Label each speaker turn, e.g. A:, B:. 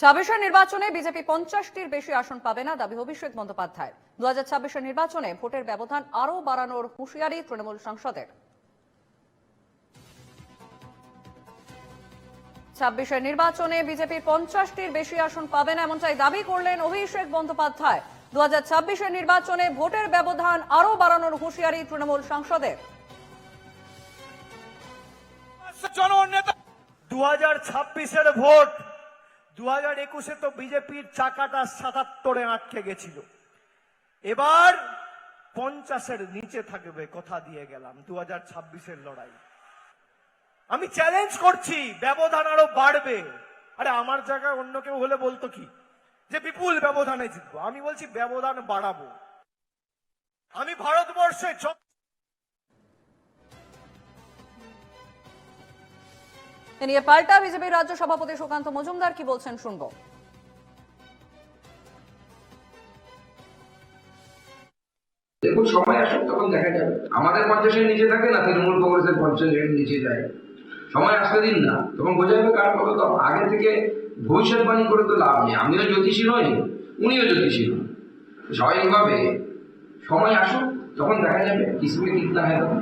A: ছাব্বিশের নির্বাচনে বিজেপি পঞ্চাশটির বেশি আসন পাবে না, দাবি অভিষেক বন্দ্যোপাধ্যায়। দু হাজার ছাব্বিশের নির্বাচনে ভোটের ব্যবধান আরও বাড়ানোর হুঁশিয়ারি তৃণমূল সাংসদের। ছাব্বিশের নির্বাচনে বিজেপির পঞ্চাশটির বেশি আসন পাবে না, এমনটাই দাবি করলেন অভিষেক বন্দ্যোপাধ্যায়। দু হাজার ছাব্বিশের নির্বাচনে ভোটের ব্যবধান আরও বাড়ানোর হুঁশিয়ারি তৃণমূল সাংসদের।
B: দু হাজার ছাব্বিশের ভোট দু হাজার একুশে তো বিজেপির চাকাটা সাতাত্তরে আটকে গেছিল। এবার পঞ্চাশের নিচে থাকবে কথা দিয়ে গেলাম দু হাজার ছাব্বিশের লড়াই। আমি চ্যালেঞ্জ করছি, ব্যবধান আরও বাড়বে। আরে আমার জায়গায় অন্য কেউ হলে বলতো কি? যে বিপুল ব্যবধানে জিতবো। আমি বলছি ব্যবধান বাড়াবো। আমি ভারতবর্ষে
A: এ নিয়ে পাল্টা বিজেপির রাজ্য সভাপতি সুকান্ত মজুমদার কি বলছেন শুনব।
C: দেখুন সময় আসুক, তখন দেখা যাবে। আমাদের পঞ্চাশের নিচে থাকে না, তৃণমূল কংগ্রেসের পঞ্চাশের নিচে যায়। সময় আসতে দিন না। তখন বোঝা যাবে কার কত আগে থেকে ভবিষ্যৎবাণী করে তো লাভ নেই। আমিও জ্যোতিষী নই, উনিও জ্যোতিষী নন। স্বাভাবিকভাবে সময় আসুক, তখন দেখা যাবে কিসমে কিতনা হয় তখন।